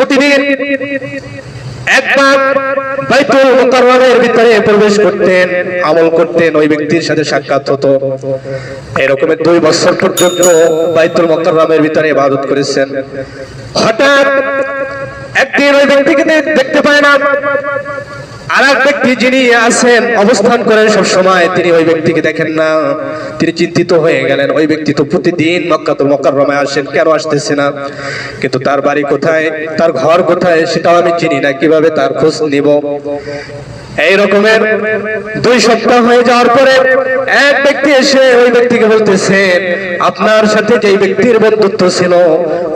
প্রতিদিন একবার বাইতুল মুকাররমের ভিতরে প্রবেশ করতেন, আমল করতেন, ওই ব্যক্তির সাথে সাক্ষাৎ হতো। এরকমের দুই বছর পর্যন্ত বাইতুল মুকাররমের ভিতরে ইবাদত করেছেন। হঠাৎ একদিন ওই ব্যক্তিকে দেখতে পায় না। আর এক ব্যক্তি যিনি আছেন, অবস্থান করেন সব সময় তিনি ওই ব্যক্তিকে দেখেন না। তিনি চিন্তিত হয়ে গেলেন। ওই ব্যক্তি তো প্রতিদিন মক্কাতুল মুকাররমায় আসেন, কেন আসতেছে না? কিন্তু তার বাড়ি কোথায়? তার ঘর কোথায়? সেটাও আমি চিনি না। কীভাবে তার খোঁজ নিব? এই রকমের দুই সপ্তাহ হয়ে যাওয়ার পরে এক ব্যক্তি এসে ওই ব্যক্তিকে বলতেছেন আপনার সাথে যে ব্যক্তির বন্ধুত্ব ছিল,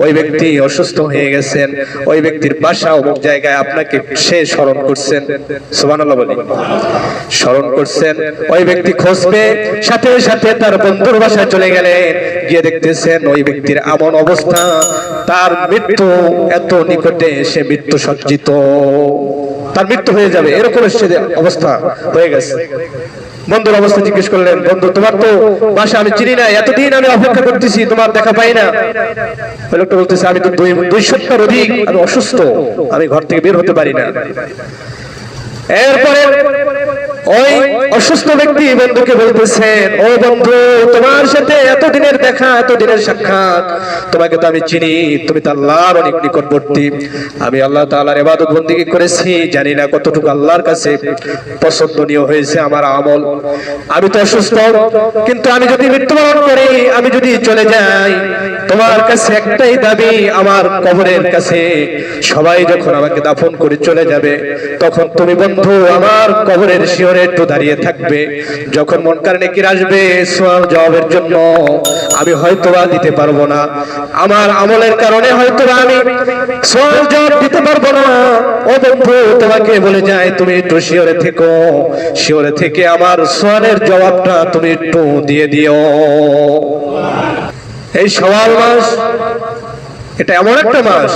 ওই ব্যক্তি অসুস্থ হয়ে গেছেন। ওই ব্যক্তির বাসা অমুক জায়গায় আপনাকে সে স্মরণ করছেন। সুবহানাল্লাহ স্মরণ করছেন, ওই ব্যক্তি খোঁজ পেয়ে সাথে সাথে তার বন্ধুর বাসায় চলে গেলেন। গিয়ে দেখতেছেন ওই ব্যক্তির এমন অবস্থা, তার মৃত্যু এত নিকটে সে মৃত্যু সজ্জিত। তার মৃত্যু হয়ে যাবে। এরকম সে অবস্থা হয়ে গেছে। বন্ধুর অবস্থা জিজ্ঞেস করলেন, বন্ধু, তোমার তো বাসা আমি চিনি না, এতদিন আমি অপেক্ষা করতেছি, তোমার দেখা পাই না। লোকটা বলতেছে, আমি তো দুই সপ্তাহ অধিক আমি অসুস্থ, আমি ঘর থেকে বের হতে পারি না। এরপরে ওই অসুস্থ ব্যক্তি বন্ধুকে বলতেছেন, ও বন্ধু, তোমার সাথে এতদিনের দেখা, এতদিনের সাক্ষাৎ। তোমাকে তো আমি চিনি, তুমি তো আল্লাহর অনেক নিকটবর্তী। আমি আল্লাহ তাআলার ইবাদত বন্দেগী করেছি, জানি না কতটুকু আল্লাহর কাছে পছন্দনীয় হয়েছে আমার আমল। আমি তো অসুস্থ, কিন্তু আমি যদি মৃত্যুবরণ করি, আমি যদি চলে যাই, তোমার কাছে একটাই দাবি, আমার কবরের কাছে। সবাই যখন আমাকে দাফন করে চলে যাবে, তখন তুমি বন্ধু, আমার কবরের শিওরে একটু দাঁড়িয়ে থাকবে। যখন মন কারণে কি আসবে জবাবের জন্য, আমি হয়তোবা দিতে পারব না। আমার আমলের কারণে হয়তোবা আমি জবাব দিতে পারব না। ও বন্ধু, তোমাকে বলে যায় তুমি একটু শিওরে থেকো। শিওরে থেকে আমার সোয়ালের জবাবটা তুমি একটু দিয়ে দিও। এই সওয়াল মাস, এটা এমন একটা মাস।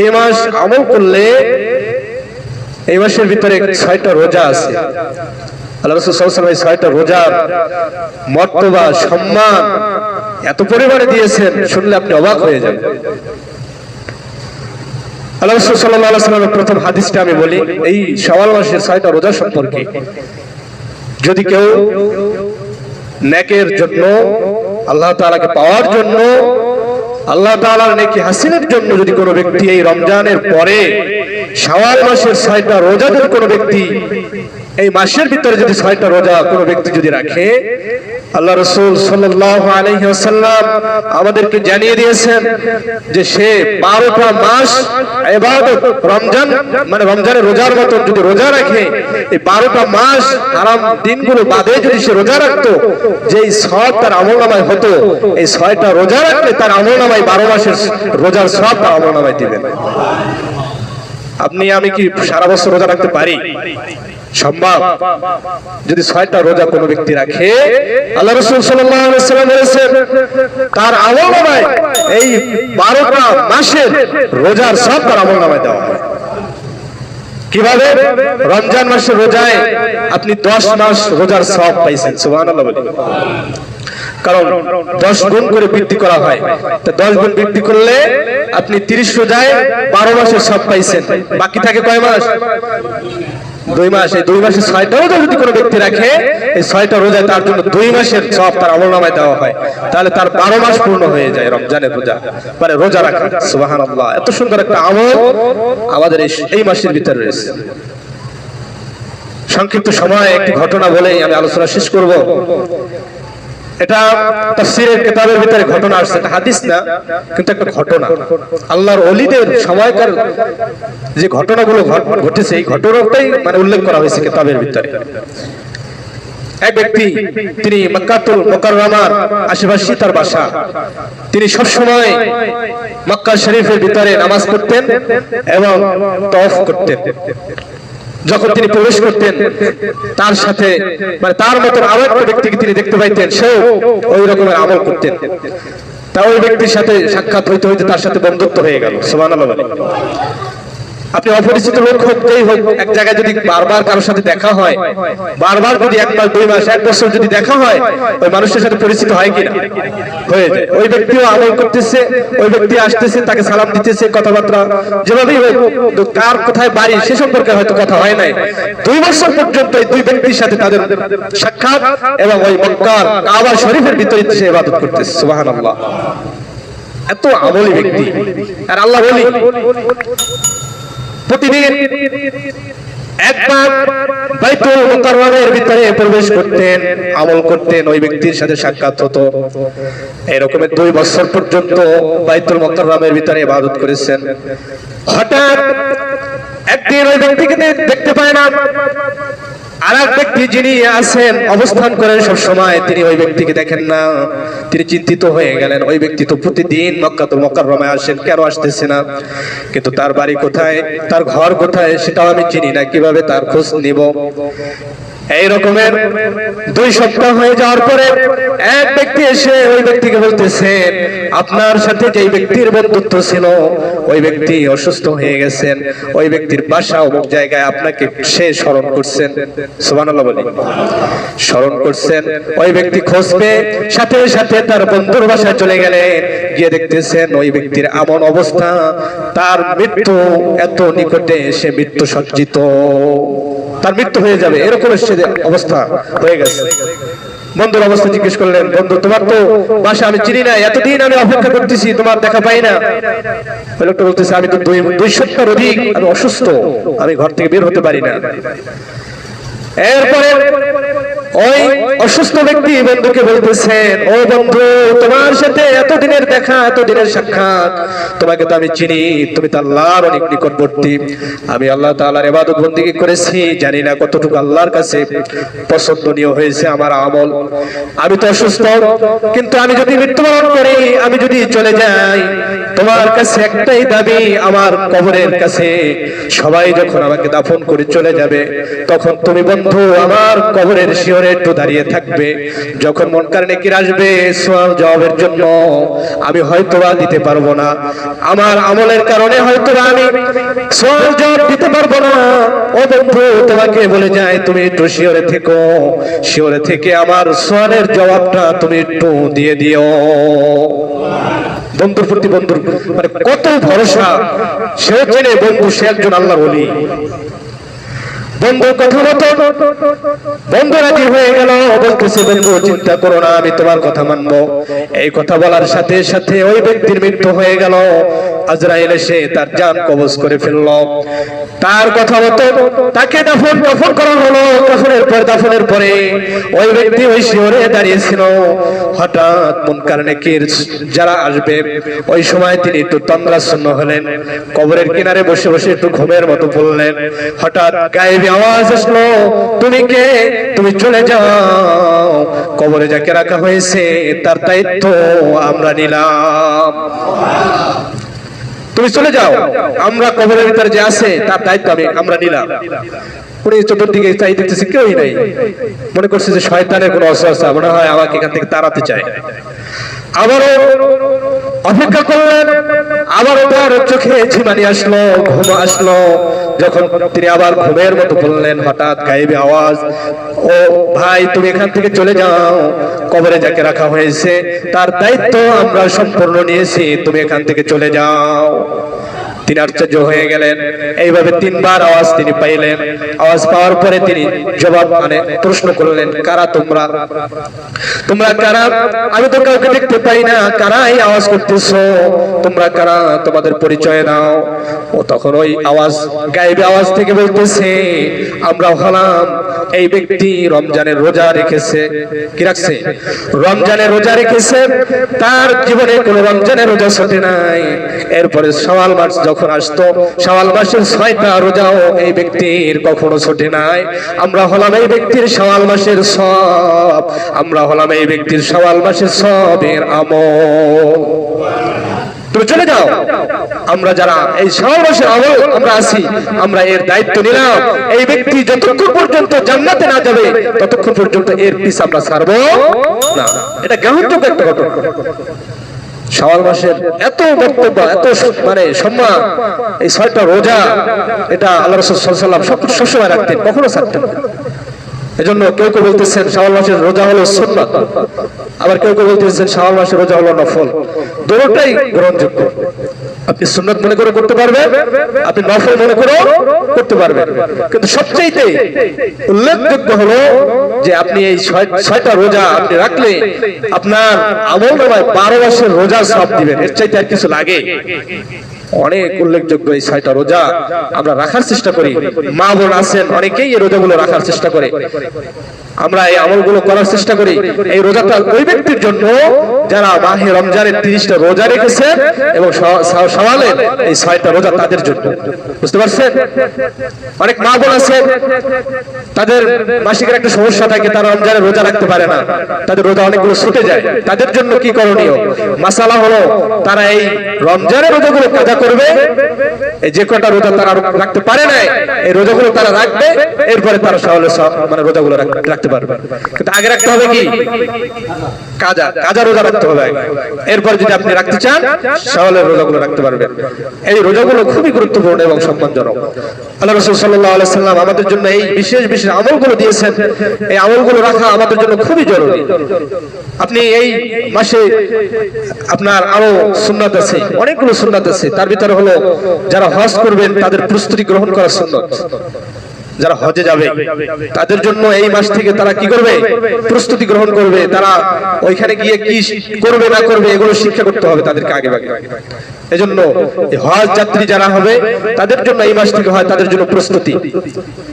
এই মাস আমল করলে এই মাসের ভিতরে ছয়টা রোজা আছে। আল্লাহ সম্মান এত দিয়েছেন শুনলে আপনি অবাক হয়ে প্রথম আমি বলি, এই শাওয়াল মাসের ছয়টা রোজা সম্পর্কে। যদি কেউ নেকের জন্য, আল্লাহ তাআলাকে পাওয়ার জন্য আল্লাহ তাআলার নেকি হাসিনের জন্য যদি কোনো ব্যক্তি এই রমজানের পরে শাওয়াল মাসের ছয়টা রোজা যদি কোনো ব্যক্তি এই মাসের ভিতরে যদি ছয়টা রোজা কোনো ব্যক্তি যদি রাখে আল্লাহ রসুল ওয়াসাল্লাম আমাদেরকে জানিয়ে দিয়েছেন যে সে বারোটা মাস রমজান মানে রমজানের রোজার মতন যদি রোজা রাখে, এই বারোটা মাস আরাম দিনগুলো বাদে যদি সে রোজা রাখতো, যেই সব তার আমল নামায় হতো, এই ছয়টা রোজা রাখলে তার আমল নামায় বারো মাসের রোজার সব তার আমল নামায় দিবেন। আপনি, আমি কি সারা বছর রোজা রাখতে পারি? সম্ভব? যদি ছয়টা রোজা কোনো ব্যক্তি রাখে, আল্লাহ রসুল সাল্লাম তার আমল এই বারোটা মাসের রোজার সব তার আমল দেওয়া হয়। কীভাবে? রমজান মাসের রোজায় আপনি দশ মাস রোজার সব পাইছেন সুবাহ কারণ দশ গুণ করে বৃদ্ধি করা হয়। তা দশ গুণ বৃদ্ধি করলে আপনি তিরিশ রোজায় বারো মাসের সব পাইছেন। বাকি থাকে কয় মাস? দুই মাস। এই দুই মাসে ছয়টা রোজা যদি কোনো ব্যক্তি রাখে, এই ছয়টা রোজায় তার জন্য দুই মাসের সব তার আমল দেওয়া হয়। তাহলে তার বারো মাস পূর্ণ হয়ে যায় রমজানের রোজা। মানে রোজা রাখা। সুবাহান এত সুন্দর একটা আমল আমাদের এই মাসের ভিতরে রয়েছে। সংক্ষিপ্ত সময়ে একটি ঘটনা বলেই আমি আলোচনা শেষ করব। এটা তাফসীরের কিতাবের ভিতরে ঘটনা আসছে। এটা হাদিস না, কিন্তু একটা ঘটনা। আল্লাহর ওলিদের সময়কার যে ঘটনাগুলো ঘট- ঘটেছে, এই ঘটনাটাই মানে উল্লেখ করা হয়েছে কিতাবের ভিতরে। এক ব্যক্তি, তিনি মক্কাতুল মুকাররমার আশেপাশে তার বাসা। তিনি সব সময় মক্কা শরীফের ভিতরে নামাজ পড়তেন এবং তওয়াফ করতেন। যখন তিনি প্রবেশ করতেন, তার সাথে মানে তার মতো আরও একটা ব্যক্তিকে তিনি দেখতে পাইতেন, সেও ওই রকমের আমল করতেন তা ওই ব্যক্তির সাথে সাক্ষাৎ হইতে হইতে তার সাথে বন্ধুত্ব হয়ে গেল বলে। আপনি অপরিচিত লোক হোক যেই হোক, এক জায়গায় যদি বারবার কারোর সাথে দেখা হয়, বারবার যদি এক মাস দুই মাস, এক বছর যদি দেখা হয়, ওই মানুষের সাথে পরিচিত হয় কিনা? হয়ে যায়। ওই ব্যক্তিও আমল করতেছে, ওই ব্যক্তি আসতেছে, তাকে সালাম দিতেছে, কথাবার্তা যেভাবেই হোক কার কোথায় বাড়ি, সে সম্পর্কে হয়তো কথা হয় নাই। দুই বছর পর্যন্ত এই দুই ব্যক্তির সাথে তাদের সাক্ষাৎ এবং ওই মক্কার কাবা শরীফের ভিতরে সে ইবাদত করতেছে, সুবহানাল্লাহ। এত আমলি ব্যক্তি। আর আল্লাহ বলি প্রতিদিন একবার বাইতুল মুকাররমের ভিতরে প্রবেশ করতেন, আমল করতেন, ওই ব্যক্তির সাথে সাক্ষাৎ হতো। এরকমের দুই বছর পর্যন্ত বাইতুল মুকাররমের ভিতরে ইবাদত করেছেন। হঠাৎ একদিন ওই ব্যক্তিকে দেখতে পায় না। আর এক ব্যক্তি যিনি আছেন, অবস্থান করেন সব সময় তিনি ওই ব্যক্তিকে দেখেন না। তিনি চিন্তিত হয়ে গেলেন। ওই ব্যক্তি তো প্রতিদিন মক্কাতুল আসেন, কেন আসতেছে না? কিন্তু তার বাড়ি কোথায়, তার ঘর কোথায়, সেটাও আমি চিনি না, কীভাবে তার খোঁজ নিব? এই রকমের দুই সপ্তাহ হয়ে যাওয়ার পরে এক ব্যক্তি এসে ওই ব্যক্তিকে বলতেছেন আপনার সাথে যেই ব্যক্তির বন্ধুত্ব ছিল, ওই ব্যক্তি অসুস্থ হয়ে গেছেন। ওই ব্যক্তির বাসা অমুক জায়গায় আপনাকে সে স্মরণ করছেন। সুবহানাল্লাহ স্মরণ করছেন, ওই ব্যক্তি খোঁজ পেয়ে সাথে সাথে তার বন্ধুর বাসায় চলে গেলেন গিয়ে দেখতেছেন ওই ব্যক্তির এমন অবস্থা, তার মৃত্যু এত নিকটে সে মৃত্যু সজ্জিত। তার মৃত্যু হয়ে যাবে, এরকম সে অবস্থা হয়ে গেছে। বন্ধুর অবস্থা জিজ্ঞেস করলেন, বন্ধু, তোমার তো বাসা আমি চিনি না, এতদিন আমি অপেক্ষা করতেছি, তোমার দেখা পাই না। লোকটা বলতেছে, আমি তো দুই দুই সপ্তাহ অধিক আমি অসুস্থ, আমি ঘর থেকে বের হতে পারি না। এরপরে ওই অসুস্থ ব্যক্তি বন্ধুকে বলতেছেন, ও বন্ধু, তোমার সাথে এতদিনের দেখা, এতদিনের সাক্ষাৎ। তোমাকে তো আমি চিনি, তুমি তো আল্লাহর অনেক নিকটবর্তী। আমি আল্লাহ তাআলার ইবাদত বন্দেগী করেছি, জানি না কতটুকু আল্লাহর কাছে পছন্দনীয় হয়েছে আমার আমল। আমি তো অসুস্থ, কিন্তু আমি যদি মৃত্যুবরণ করি, আমি যদি চলে যাই, তোমার কাছে একটাই দাবি, আমার কবরের কাছে। সবাই যখন আমাকে দাফন করে চলে যাবে, তখন তুমি বন্ধু, আমার কবরের শিওরে একটু দাঁড়িয়ে থাকবে। যখন মন কারণে কি আসবে? সোয়াল জবাবের জন্য আমি হয়তো বা দিতে পারব না। আমার আমলের কারণে হয়তো বা আমি সোয়াল জবাব দিতে পারব না। ও বন্ধু, তোমাকে বলে যায় তুমি একটু শিওরে থেকো। শিওরে থেকে আমার সোয়ালের জবাবটা তুমি একটু দিয়ে দিও। বন্ধুর প্রতি বন্ধুর মানে কত ভরসা। সে চেনে বন্ধু, সে একজন আল্লাহ বলি বন্ধুর কথা মতো। বন্ধু রাজি হয়ে গেল। বলতেছে বন্ধু, চিন্তা করো না, আমি তোমার কথা মানবো। এই কথা বলার সাথে সাথে ওই ব্যক্তির মৃত্যু হয়ে গেল। আজরাইল এসে তার জান কবজ করে ফেলল। তার কথা মতো তাকে দাফন দাফন করা হলো। দাফনের পর দাফনের পরে ওই ব্যক্তি ওই শিওরে দাঁড়িয়েছিল। হঠাৎ মন কারণে যারা আসবে, ওই সময় তিনি একটু তন্দ্রাচ্ছন্ন হলেন। কবরের কিনারে বসে বসে একটু ঘুমের মতো বললেন, হঠাৎ গায়েবী আওয়াজ আসলো। তুমি কে? তুমি চলে যাও। কবরে যাকে রাখা হয়েছে, তার দায়িত্ব আমরা নিলাম। তুমি চলে যাও। আমরা কবরের ভিতরে যে আছে, তার দায়িত্ব আমি আমরা নিলাম। উনি চাই কেউই নাই। মনে করছে যে কোনো মনে হয় থেকে তাড়াতে আবারও অপেক্ষা আবারও চোখে ঝিমানি আসলো, ঘুম আসলো। যখন তিনি আবার ঘুমের মতো বললেন, হঠাৎ গাইবে আওয়াজ, ও ভাই, তুমি এখান থেকে চলে যাও। কবরে যাকে রাখা হয়েছে, তার দায়িত্ব আমরা সম্পূর্ণ নিয়েছি। তুমি এখান থেকে চলে যাও। তিনি আশ্চর্য হয়ে গেলেন। এইভাবে তিনবার আওয়াজ তিনি পাইলেন। আওয়াজ পাওয়ার পরে তিনি জবাব মানে প্রশ্ন করলেন, কারা তোমরা? তোমরা কারা? আমি তো কাউকে দেখতে পাই না। কারা এই আওয়াজ করতেছো? তোমরা কারা? তোমাদের পরিচয় দাও। ও তখন ওই আওয়াজ, গায়েবী আওয়াজ থেকে বলতেছে আমরা হলাম এই ব্যক্তি রমজানের রোজা রেখেছে। কি রাখছে? রমজানের রোজা রেখেছে। তার জীবনে কোনো রমজানের রোজা ছুটে নাই। এরপরে সওয়াল মাস যখন আসতো সওয়াল মাসের ছয়টা রোজাও এই ব্যক্তির কখনো ছুটে নাই। আমরা হলাম এই ব্যক্তির সওয়াল মাসের সব। আমরা হলাম এই ব্যক্তির সওয়াল মাসের সবের আমল। তুমি চলে যাও। আমরা যারা এই সমাবেশের আমল আমরা আছি, আমরা এর দায়িত্ব নিলাম। এই ব্যক্তি যতক্ষণ পর্যন্ত জান্নাতে না যাবে, ততক্ষণ পর্যন্ত এর পিস আমরা ছাড়বো না। এটা গ্রহণযোগ্য একটা ঘটনা। শাওয়াল মাসের এত বক্তব্য, এত মানে সম্মান, এই ছয়টা রোজা, এটা আল্লাহ রসুল সাল্লাম সবসময় রাখতেন, কখনো ছাড়তেন। এজন্য কেউ কেউ বলতেছেন শাওয়াল মাসের রোজা হলো সুন্নাত, আবার কেউ কেউ বলতেছেন শাওয়াল মাসের রোজা হলো নফল। দুটোটাই গ্রহণযোগ্য। আপনি সুন্নাত মনে করে করতে পারবেন, আপনি নফল মনে করে করতে পারবেন। কিন্তু সবচেয়ে উল্লেখযোগ্য হলো যে আপনি এই ছয়- ছয়টা রোজা আপনি রাখলে আপনার আমল নামায় বারো মাসের রোজা সব দিবেন। এর চাইতে আর কিছু লাগে? অনেক উল্লেখযোগ্য এই ছয়টা রোজা আমরা রাখার চেষ্টা করি। মা বোন আছেন, অনেকেই এই রোজাগুলো রাখার চেষ্টা করে। আমরা এই আমলগুলো করার চেষ্টা করি। এই রোজাটা ওই ব্যক্তির জন্য যারা মাহে রমজানের তিরিশটা রোজা রেখেছে এবং স- স- এই ছয়টা রোজা তাদের জন্য। বুঝতে পারছেন? অনেক মা বোন আছে, তাদের মাসিকের একটা সমস্যা থাকে, তারা রমজানের রোজা রাখতে পারে না। তাদের রোজা অনেকগুলো ছুটে যায়। তাদের জন্য কি করণীয়? মাসালা হলো, তারা এই রমজানের রোজাগুলো কাজা করবে, এই যে কটা রোজা তারা রাখতে পারে না এই রোজাগুলো তারা রাখবে, এরপরে তারা সহলে মানে রোজাগুলো রাখ- রাখতে পারবে। কিন্তু আগে রাখতে হবে কি? কাজা। কাজা রোজা রাখতে হবে এরপর যদি আপনি রাখতে চান সহলের রোজাগুলো রাখতে পারবেন। এই রোজাগুলো খুবই গুরুত্বপূর্ণ এবং সম্মানজনক। আল্লাহ রসুল সাল্লাহ সাল্লাম আমাদের জন্য এই বিশেষ বিশেষ আমলগুলো দিয়েছেন। এই আমলগুলো রাখা আমাদের জন্য খুবই জরুরি। আপনি এই মাসে আপনার আরও সুন্নাত আছে অনেকগুলো সুন্নাত আছে। তার ভিতরে হলো যারা হজ করবেন তাদের প্রস্তুতি গ্রহণ করা সুন্নত। যারা হজে যাবে তাদের জন্য এই মাস থেকে তারা কি করবে? প্রস্তুতি গ্রহণ করবে। তারা ওইখানে গিয়ে কি করবে না করবে এগুলো শিক্ষা করতে হবে তাদেরকে আগে ভাগে। এজন্য হজ যাত্রী যারা হবে তাদের জন্য এই মাস থেকে হয় তাদের জন্য প্রস্তুতি।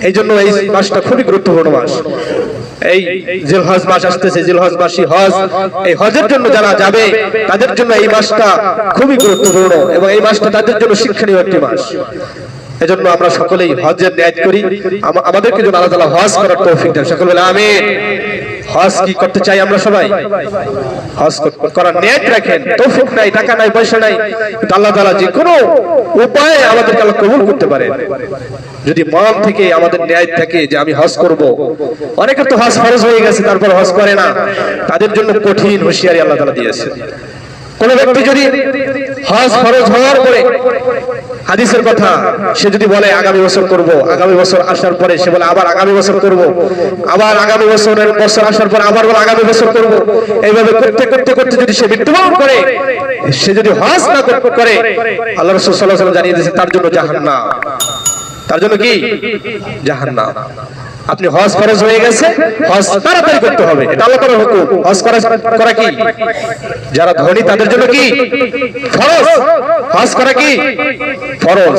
এই জন্য এই মাসটা খুবই গুরুত্বপূর্ণ মাস। এই জিল হজ মাস আসতেছে জিল হজ মাসি হজ এই হজের জন্য যারা যাবে তাদের জন্য এই মাসটা খুবই গুরুত্বপূর্ণ এবং এই মাসটা তাদের জন্য শিক্ষণীয় একটি মাস। এজন্য আমরা সকলেই হজের ন্যায় করি। আমাদেরকে যেন আল্লাহ তাআলা হজ করার তৌফিক দেন। সকল বলে, আমিন। হজ কি করতে চাই আমরা সবাই? হজ করার ন্যায় রাখেন। তৌফিক নাই, টাকা নাই, পয়সা নাই। কিন্তু আল্লাহ তাআলা যে কোনো উপায়ে আমাদেরকে আল্লাহ কবুল করতে পারে। যদি মন থেকে আমাদের ন্যায় থাকে যে আমি হজ করব, অনেকের তো হজ ফরজ হয়ে গেছে, তারপর হজ করে না। তাদের জন্য কঠিন হুঁশিয়ারি আল্লাহ তাআলা দিয়েছে কোন ব্যক্তি যদি হজ ফরজ হওয়ার পরে হাদিসের কথা, সে যদি বলে, আগামী বছর করব। আগামী বছর আসার পরে সে বলে, আবার আগামী বছর করব। আবার আগামী বছরের বছর আসার পর আবার বলে, আগামী বছর করব। এইভাবে করতে করতে করতে যদি সে মৃত্যুবরণ করে, সে যদি হজ না কর- আল্লাহ রসুল সাল্লাহ সাল্লাম জানিয়ে দিয়েছে তার জন্য জাহান্নাম। তার জন্য কি? জাহান্নাম। আপনি হজ ফরজ হয়ে গেছে, হজ তাড়াতাড়ি করতে হবে। এটা আল্লাহ তাআলার হুকুম। হজ করা করা কি? যারা ধনী, তাদের জন্য কি? ফরজ। হজ করা কি? ফরজ।